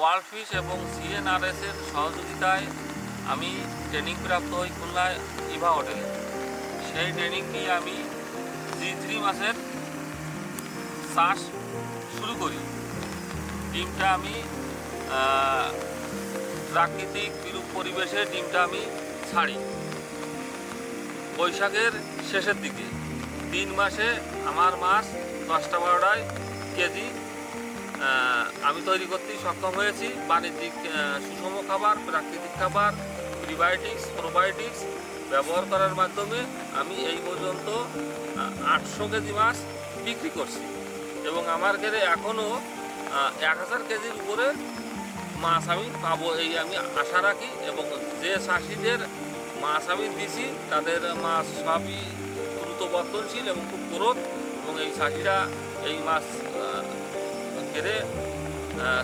World fish এবং সিএনআরএস এর সহযোগিতায় আমি ট্রেনিং প্রাপ্ত হই খুলনায় ইভা হোটেলে। সেই ট্রেনিং নিয়ে আমি জি থ্রি মাসের চাষ শুরু করি। ডিমটা আমি প্রাকৃতিক বিরূপ পরিবেশে ডিমটা আমি ছাড়ি। বৈশাখের শেষের দিকে, তিন মাসে আমার মাছ দশটা বারোটায় কেজি আমি তৈরি করতে সক্ষম হয়েছি। বাণিজ্যিক সুষম খাবার প্রাকৃতিক খাবার প্রিবায়োটিক্স প্রোবায়োটিক্স ব্যবহার করার মাধ্যমে আমি এই পর্যন্ত আটশো কেজি মাছ বিক্রি করছি। এবং আমার ঘরে এখনও এক হাজার কেজির উপরে মাছ আমি পাবো এই আমি আশা রাখি এবং যে চাষিদের মাছ আমি দিছি তাদের মাছ সবই দ্রুত বর্ধনশীল এবং খুব গ্রোথ এবং এই চাষিরা এই মাছ আহ,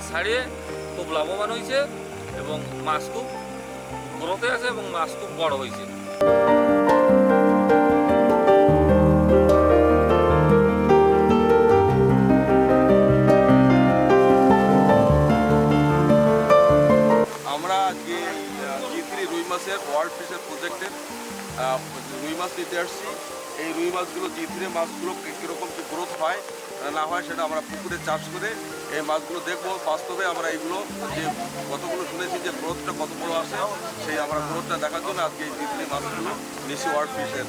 ছাড়িয়ে খুব লাভবান হয়েছে এবং মাছ খুব গ্রোথে আছে এবং মাছ খুব বড় হয়েছে। আমরা আজকে জি থ্রি রুই মাছের ওয়ার্ল্ড ফিশের প্রজেক্টের রুই মাছ নিতে আসছি। এই রুই মাছগুলো জিথিরে থ্রি মাছগুলো কীরকম কী গ্রোথ হয় না হয় সেটা আমরা পুকুরে চাষ করে এই মাছগুলো দেখব। বাস্তবে আমরা এইগুলো যে কতগুলো শুনেছি যে গ্রোথটা কত বড় আসে সেই আমরা গ্রোথটা দেখার জন্য আজকে এই জিথিরে মাছগুলো নিশি ওয়ার্ড ফিশের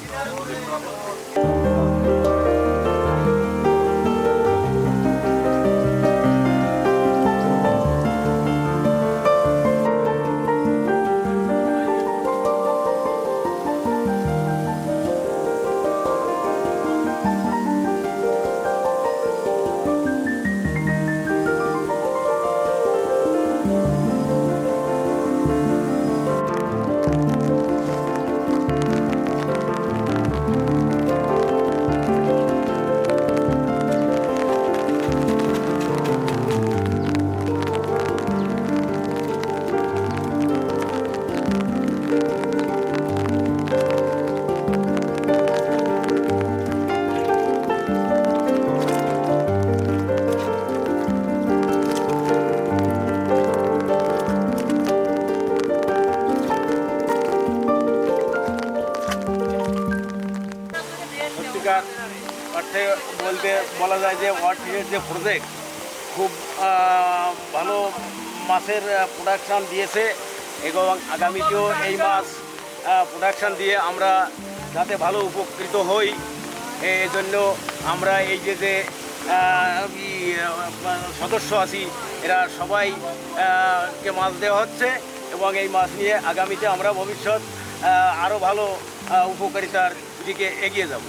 সত্যিকার অর্থে বলতে বলা যায় যে ওয়ার্ল্ড যে প্রজেক্ট খুব ভালো মাছের প্রোডাকশান দিয়েছে এবং আগামীতেও এই মাছ প্রোডাকশান দিয়ে আমরা যাতে ভালো উপকৃত হই। এই জন্য আমরা এই যে যে সদস্য আছি, এরা সবাই কে মাছ দেওয়া হচ্ছে এবং এই মাছ নিয়ে আগামীতে আমরা ভবিষ্যৎ আরও ভালো উপকারিতার দিকে এগিয়ে যাব।